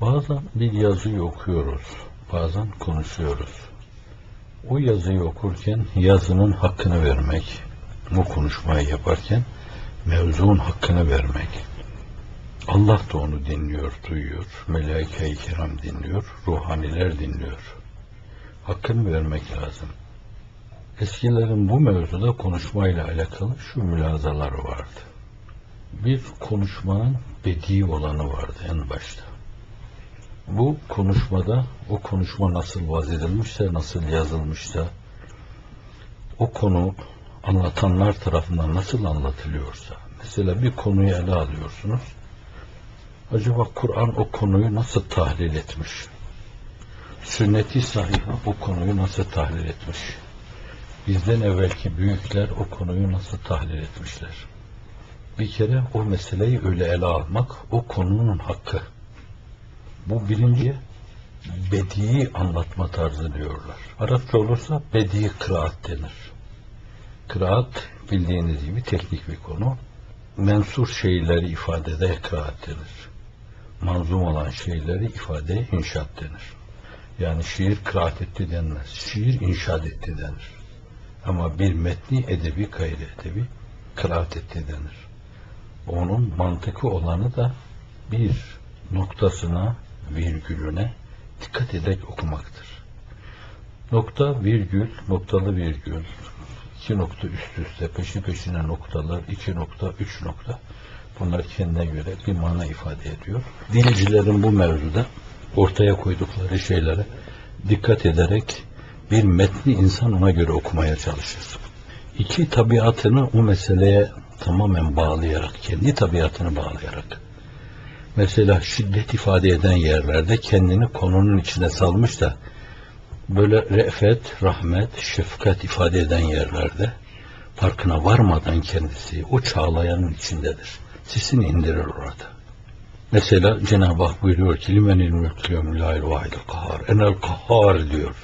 Bazen bir yazıyı okuyoruz, bazen konuşuyoruz. O yazıyı okurken yazının hakkını vermek, bu konuşmayı yaparken mevzunun hakkını vermek. Allah da onu dinliyor, duyuyor, melaike-i kiram dinliyor, ruhaniler dinliyor. Hakkını vermek lazım. Eskilerin bu mevzuda konuşmayla alakalı şu mülazaları vardı. Bir konuşmanın bedi olanı vardı en başta. Bu konuşmada o konuşma nasıl vazedilmişse, nasıl yazılmışsa, o konu anlatanlar tarafından nasıl anlatılıyorsa, mesela bir konuyu ele alıyorsunuz, acaba Kur'an o konuyu nasıl tahlil etmiş? Sünnet-i sahiha o konuyu nasıl tahlil etmiş? Bizden evvelki büyükler o konuyu nasıl tahlil etmişler? Bir kere o meseleyi öyle ele almak, o konunun hakkı. Bu birinci bedi'i anlatma tarzı diyorlar. Arapça olursa bedi kıraat denir. Kıraat bildiğiniz gibi teknik bir konu. Mensur şeyleri ifadede kıraat denir. Manzum olan şeyleri ifadeye inşaat denir. Yani şiir kıraat etti denmez. Şiir inşaat etti denir. Ama bir metni edebi gayri edebi kıraat etti denir. Onun mantıkı olanı da bir noktasına, virgülüne dikkat ederek okumaktır. Nokta, virgül, noktalı virgül, iki nokta üst üste, peşi peşine noktalar, iki nokta, üç nokta. Bunlar kendine göre bir mana ifade ediyor. Dilcilerin bu mevzuda ortaya koydukları şeylere dikkat ederek bir metni insan ona göre okumaya çalışır. İki tabiatını o meseleye tamamen bağlayarak, kendi tabiatını bağlayarak. Mesela şiddet ifade eden yerlerde kendini konunun içine salmış da böyle re'fet, rahmet, şefkat ifade eden yerlerde farkına varmadan kendisi o çağlayanın içindedir. Sesini indirir orada. Mesela Cenab-ı Hak buyuruyor ki limenil mülkü lâil vahidil kahhar enel kahhar diyor.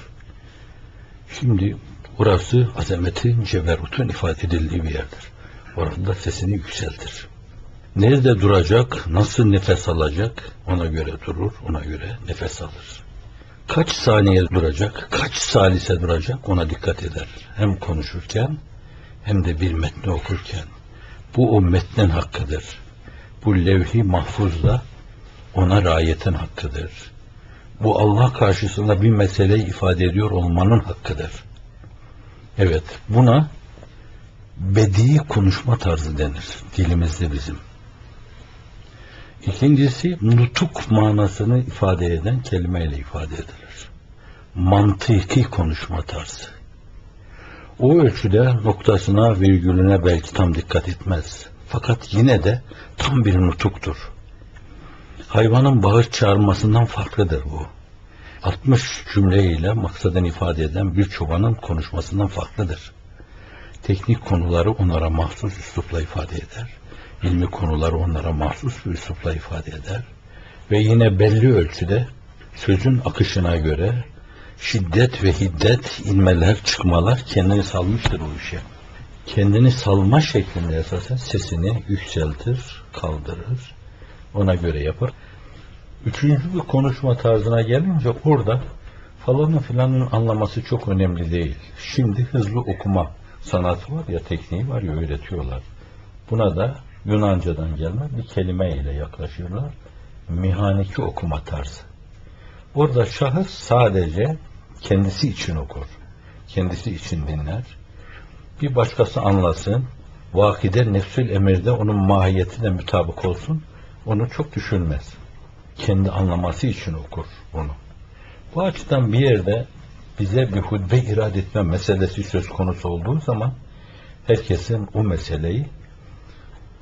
Şimdi orası azametin, ceberutun ifade edildiği bir yerdir. Orada sesini yükseltir. Nerede duracak, nasıl nefes alacak ona göre durur, ona göre nefes alır. Kaç saniye duracak, kaç salise duracak ona dikkat eder. Hem konuşurken hem de bir metni okurken. Bu o metnin hakkıdır. Bu levhi ona rayetin hakkıdır. Bu Allah karşısında bir meseleyi ifade ediyor olmanın hakkıdır. Evet, buna bedi konuşma tarzı denir dilimizde bizim. İkincisi nutuk manasını ifade eden kelimeyle ifade edilir. Mantıki konuşma tarzı. O ölçüde noktasına, virgülüne belki tam dikkat etmez. Fakat yine de tam bir nutuktur. Hayvanın bağır çağırmasından farklıdır bu. 60 cümleyle maksadını ifade eden bir çobanın konuşmasından farklıdır. Teknik konuları onlara mahsus üslupla ifade eder. İlmi konuları onlara mahsus bir üslupla ifade eder. Ve yine belli ölçüde sözün akışına göre şiddet ve hiddet, inmeler, çıkmalar kendini salmıştır o işe. Kendini salma şeklinde esasen sesini yükseltir, kaldırır. Ona göre yapar. Üçüncü bir konuşma tarzına gelince orada falanın filanın anlaması çok önemli değil. Şimdi hızlı okuma sanatı var ya, tekniği var ya öğretiyorlar. Buna da Yunanca'dan gelme bir kelime ile yaklaşıyorlar. Mihaneki okuma tarzı. Orada şahıs sadece kendisi için okur. Kendisi için dinler. Bir başkası anlasın. Vakide nefsül emirde onun mahiyetine mutabık olsun. Onu çok düşünmez. Kendi anlaması için okur onu. Bu açıdan bir yerde bize bir hutbe irade etme meselesi söz konusu olduğu zaman herkesin o meseleyi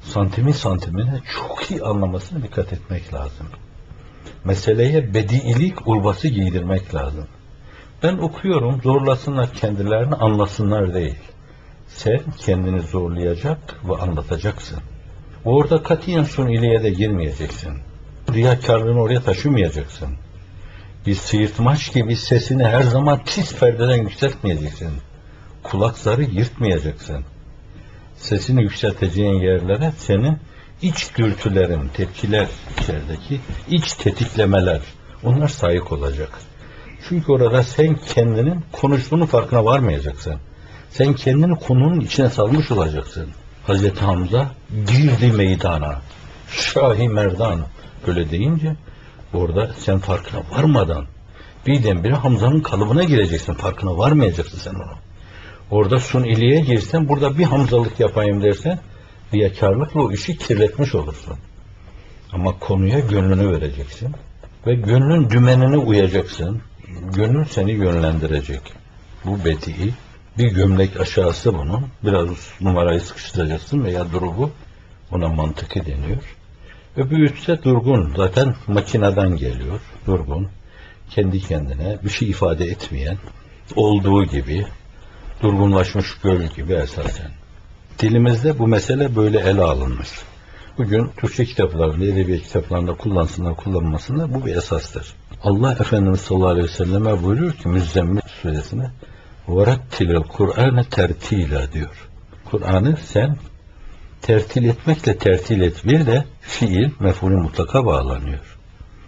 santimi santimine çok iyi anlamasına dikkat etmek lazım. Meseleye bediilik urbası giydirmek lazım. Ben okuyorum, zorlasınlar kendilerini, anlasınlar değil. Sen kendini zorlayacak ve anlatacaksın. Orada katiyen iliğe de girmeyeceksin. Riyakarlığını oraya taşımayacaksın. Bir sıyırtmaç gibi sesini her zaman tiz perdeden yükseltmeyeceksin. Kulak zarı yırtmayacaksın. Sesini yükselteceğin yerlere senin iç dürtülerin, tepkiler içerideki iç tetiklemeler onlar sayık olacak. Çünkü orada sen kendinin konuştuğunun farkına varmayacaksın. Sen kendini konunun içine salmış olacaksın. Hazreti Hamza girdi meydana. Şahi Merdan böyle deyince orada sen farkına varmadan birdenbire Hamza'nın kalıbına gireceksin. Farkına varmayacaksın sen onu. Orada suniliğe girsen burada bir Hamzalık yapayım dersen riyakarlıkla o işi kirletmiş olursun. Ama konuya gönlünü vereceksin ve gönlün dümenine uyacaksın. Gönül seni yönlendirecek. Bu bedi'i. Bir gömlek aşağısı bunun. Biraz numarayı sıkıştıracaksın veya durubu. Ona mantıki deniyor. Öbür ise durgun. Zaten makineden geliyor. Durgun. Kendi kendine bir şey ifade etmeyen, olduğu gibi, durgunlaşmış göl gibi esasen. Dilimizde bu mesele böyle ele alınmış. Bugün Türkçe kitaplarında, edebiyat kitaplarında kullansınlar, kullanmasınlar bu bir esastır. Allah Efendimiz sallallahu aleyhi ve selleme buyuruyor ki Müzzemmil suresine وَرَتِّلِ Kur'an'ı tertila diyor. Kur'an'ı sen tertil etmekle tertil et. Bir de fiil mef'ulü mutlaka bağlanıyor.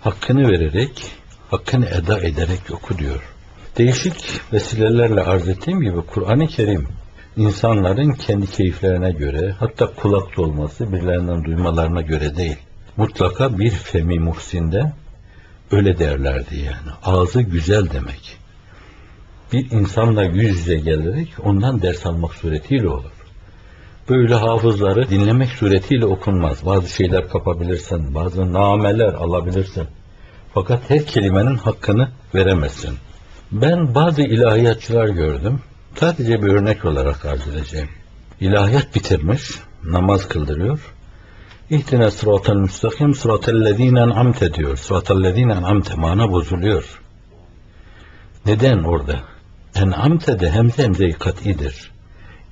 Hakkını vererek, hakkını eda ederek oku diyor. Değişik vesilelerle arz ettiğim gibi Kur'an-ı Kerim insanların kendi keyiflerine göre hatta kulak dolması birilerinden duymalarına göre değil. Mutlaka bir femi muhsinde öyle derlerdi yani. Ağzı güzel demek. Bir insanla yüz yüze gelerek ondan ders almak suretiyle olur. Böyle hafızları dinlemek suretiyle okunmaz. Bazı şeyler kapabilirsin, bazı nameler alabilirsin. Fakat her kelimenin hakkını veremezsin. Ben bazı ilahiyatçılar gördüm. Sadece bir örnek olarak arz edeceğim. İlahiyat bitirmiş, namaz kıldırıyor. İhtine sıratel müstakim sıratellezine en'amte diyor. Sıratellezine en'amte mana bozuluyor. Neden orada? En'amte de hemze hemze-i kat'idir.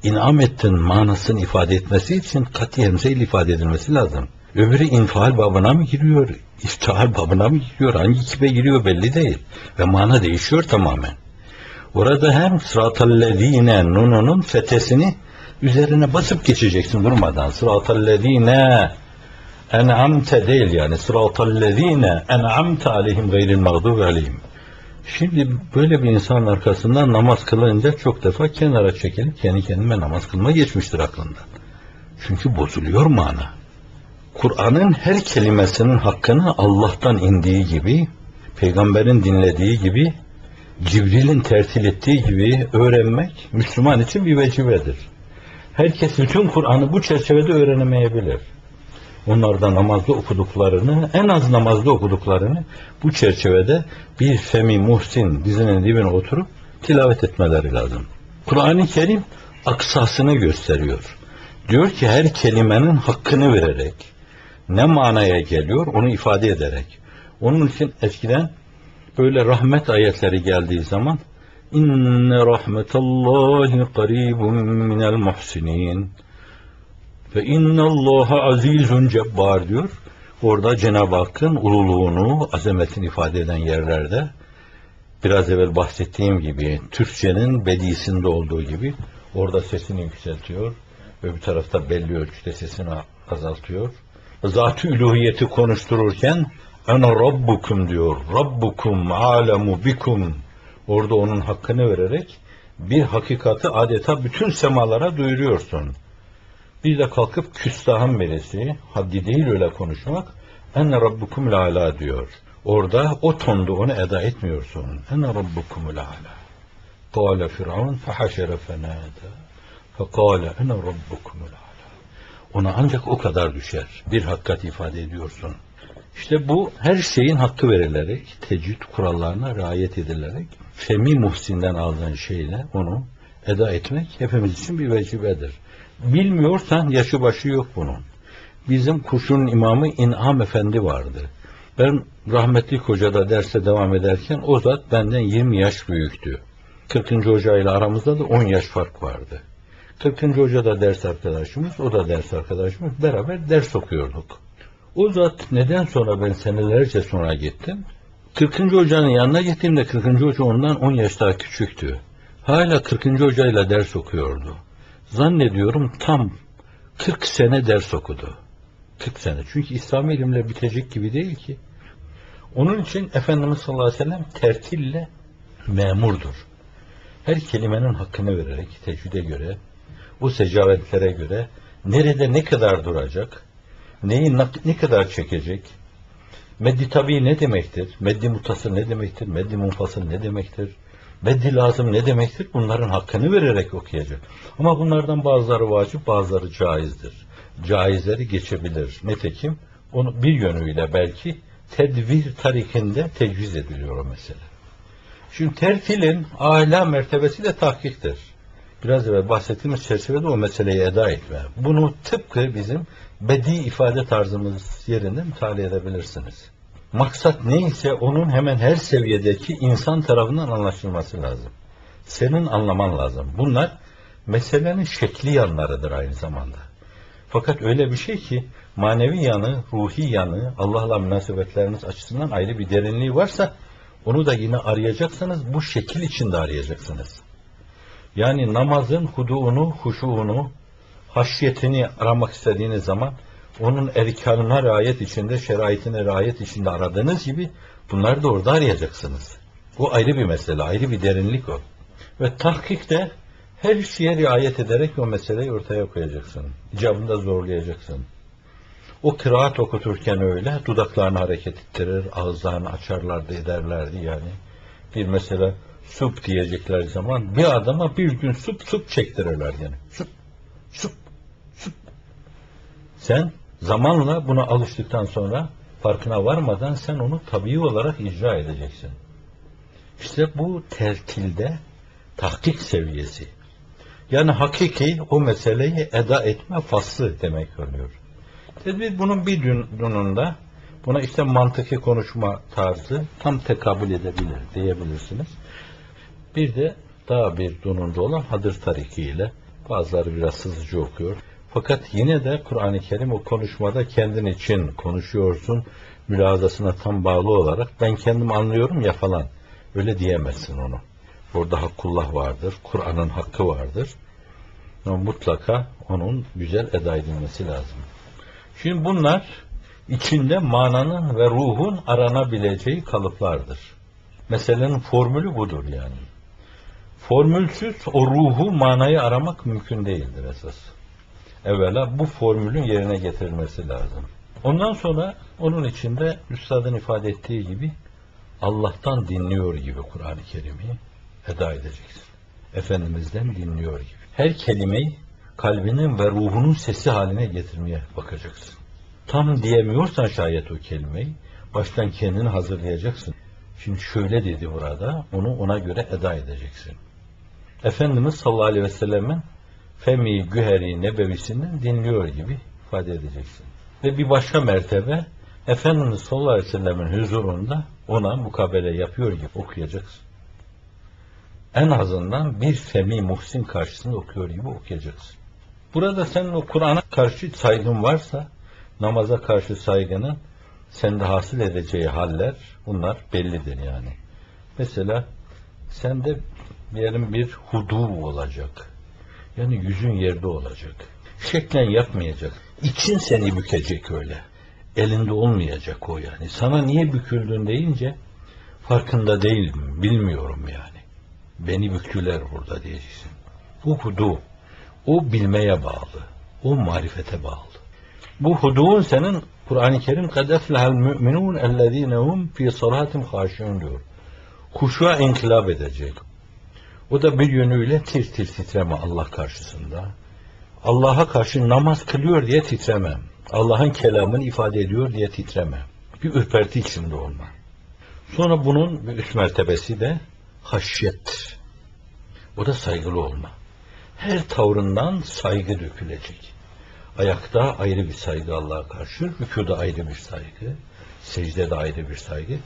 İn'am ettin manasını ifade etmesi için kat'i hemze ile ifade edilmesi lazım. Öbürü infial babına mı giriyor, iftihal babına mı giriyor, hangi kipe giriyor belli değil. Ve mana değişiyor tamamen. Orada hem sıratallezine nununun fetesini üzerine basıp geçeceksin durmadan. Sıratallezine en'amte değil yani. Sıratallezine en'amte aleyhim gayril mağdubi aleyhim. Şimdi böyle bir insanın arkasından namaz kılınca çok defa kenara çekilip kendi kendime namaz kılma geçmiştir aklından. Çünkü bozuluyor mana. Kur'an'ın her kelimesinin hakkını Allah'tan indiği gibi, peygamberin dinlediği gibi, Cibril'in tertil ettiği gibi öğrenmek Müslüman için bir vecibedir. Herkes bütün Kur'an'ı bu çerçevede öğrenemeyebilir. Onlar da namazda okuduklarını, en az namazda okuduklarını bu çerçevede bir femi muhsin dizinin dibine oturup tilavet etmeleri lazım. Kur'an-ı Kerim aksasını gösteriyor. Diyor ki her kelimenin hakkını vererek, ne manaya geliyor onu ifade ederek. Onun için eskiden böyle rahmet ayetleri geldiği zaman inne rahmetallahi qaribun minel muhsinin ve innallaha azizun cebbar diyor. Orada Cenab-ı Hakk'ın ululuğunu, azametini ifade eden yerlerde biraz evvel bahsettiğim gibi Türkçenin bedisinde olduğu gibi orada sesini yükseltiyor. Öbür tarafta belli ölçüde sesini azaltıyor. Zat-ı üluhiyeti konuştururken Ana rabbukum diyor. Rabbukum alemu bikum. Orada onun hakkını vererek bir hakikati adeta bütün semalara duyuruyorsun. Bir de kalkıp küstahın birisi, haddi değil öyle konuşmak, enne rabbukum la diyor. Orada o tonda onu eda etmiyorsun. Enne rabbukum la Kâle Firavun fehaşere fenâdâ. Fekâle ene rabbukum la Ona ancak o kadar düşer. Bir hakikat ifade ediyorsun. İşte bu her şeyin hakkı verilerek, tecvid kurallarına riayet edilerek, Femi Muhsin'den aldığın şeyle onu eda etmek hepimiz için bir vecibedir. Bilmiyorsan yaşı başı yok bunun. Bizim kuşun imamı İn'am Efendi vardı. Ben rahmetli hocada derse devam ederken o zat benden 20 yaş büyüktü. 40. hoca ile aramızda da 10 yaş fark vardı. 40. hoca da ders arkadaşımız, o da ders arkadaşımız. Beraber ders okuyorduk. O zat neden sonra ben senelerce sonra gittim? 40. hocanın yanına gittiğimde 40. hoca ondan 10 yaş daha küçüktü. Hala 40. hocayla ders okuyordu. Zannediyorum tam 40 sene ders okudu. 40 sene. Çünkü İslami ilimler bitecek gibi değil ki. Onun için Efendimiz sallallahu aleyhi ve sellem tertille memurdur. Her kelimenin hakkını vererek tecvide göre, o secavetlere göre nerede ne kadar duracak, neyi ne- kadar çekecek, meddi tabi ne demektir, meddi mutasıl ne demektir, meddi munfasıl ne demektir, meddi lazım ne demektir, bunların hakkını vererek okuyacak. Ama bunlardan bazıları vacip, bazıları caizdir. Caizleri geçebilir. Nitekim onu bir yönüyle belki tedvir tarikinde tecviz ediliyor o mesele. Şimdi tertilin âlâ mertebesi de tahkiktir. Biraz evvel bahsettiğimiz çerçevede o meseleyi eda etme. Bunu tıpkı bizim bedi ifade tarzımız yerinde mütalaa edebilirsiniz. Maksat neyse onun hemen her seviyedeki insan tarafından anlaşılması lazım. Senin anlaman lazım. Bunlar meselenin şekli yanlarıdır aynı zamanda. Fakat öyle bir şey ki manevi yanı, ruhi yanı, Allah'la münasebetleriniz açısından ayrı bir derinliği varsa onu da yine arayacaksınız, bu şekil içinde arayacaksınız. Yani namazın huduunu, huşuğunu, haşyetini aramak istediğiniz zaman onun erkanına riayet içinde, şeraitine riayet içinde aradığınız gibi bunları da orada arayacaksınız. Bu ayrı bir mesele, ayrı bir derinlik o. Ve tahkikte her şeye riayet ederek o meseleyi ortaya koyacaksın. İcabında zorlayacaksın. O kıraat okuturken öyle dudaklarını hareket ettirir, ağızlarını açarlardı ederlerdi yani. Bir mesela sup diyecekler zaman bir adama bir gün sup sup çektirirler yani. Sup, sup, sup. Sen zamanla buna alıştıktan sonra farkına varmadan sen onu tabii olarak icra edeceksin. İşte bu tertilde tahkik seviyesi. Yani hakiki o meseleyi eda etme faslı demek oluyor. Tedbir bunun bir dununda buna işte mantıki konuşma tarzı tam tekabül edebilir diyebilirsiniz. Bir de daha bir dununda olan Hadır Tariki ile bazıları biraz hızlıca okuyor. Fakat yine de Kur'an-ı Kerim o konuşmada kendin için konuşuyorsun mülazasına tam bağlı olarak ben kendim anlıyorum ya falan öyle diyemezsin onu. Orada hakkullah vardır, Kur'an'ın hakkı vardır. Mutlaka onun güzel eda edilmesi lazım. Şimdi bunlar içinde mananın ve ruhun aranabileceği kalıplardır. Meselenin formülü budur yani. Formülsüz o ruhu, manayı aramak mümkün değildir esas. Evvela bu formülün yerine getirilmesi lazım. Ondan sonra onun içinde Üstad'ın ifade ettiği gibi Allah'tan dinliyor gibi Kur'an-ı Kerim'i eda edeceksin. Efendimiz'den dinliyor gibi. Her kelimeyi kalbinin ve ruhunun sesi haline getirmeye bakacaksın. Tam diyemiyorsan şayet o kelimeyi, baştan kendini hazırlayacaksın. Şimdi şöyle dedi burada, onu ona göre eda edeceksin. Efendimiz sallallahu aleyhi ve sellemin Femi Güheri Nebevisinden dinliyor gibi ifade edeceksin. Ve bir başka mertebe Efendimiz sallallahu aleyhi ve sellemin huzurunda ona mukabele yapıyor gibi okuyacaksın. En azından bir Femi Muhsin karşısında okuyor gibi okuyacaksın. Burada senin o Kur'an'a karşı saygın varsa, namaza karşı saygının sende hasıl edeceği haller, bunlar bellidir yani. Mesela sende diyelim bir hudu olacak. Yani yüzün yerde olacak. Şeklen yapmayacak. İçin seni bükecek öyle. Elinde olmayacak o yani. Sana niye büküldün deyince farkında değilim, bilmiyorum yani. Beni büktüler burada diyeceksin. Bu hudu, o bilmeye bağlı, o marifete bağlı. Bu huduun senin Kur'an-ı Kerim kad eflehel müminun ellezine hum fi salatim haşiun diyor. Huşuğa inkılap edecek. O da bir yönüyle tir tir titreme Allah karşısında. Allah'a karşı namaz kılıyor diye titremem. Allah'ın kelamını ifade ediyor diye titremem. Bir ürperti içinde olma. Sonra bunun üst mertebesi de haşyet. O da saygılı olma. Her tavrından saygı dökülecek. Ayakta ayrı bir saygı Allah'a karşı, rükuda ayrı bir saygı, secdede ayrı bir saygı.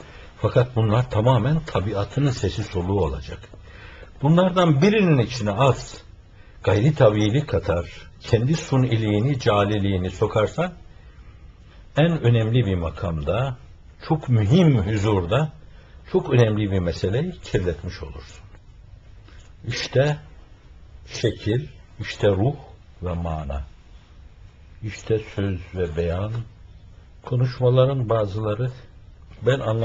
Fakat bunlar tamamen tabiatının sesi soluğu olacak. Bunlardan birinin içine az, gayri tabiili katar, kendi suniliğini, caliliğini sokarsan, en önemli bir makamda, çok mühim huzurda, çok önemli bir meseleyi kirletmiş olursun. İşte şekil, işte ruh ve mana. işte söz ve beyan, konuşmaların bazıları ben anlamadım.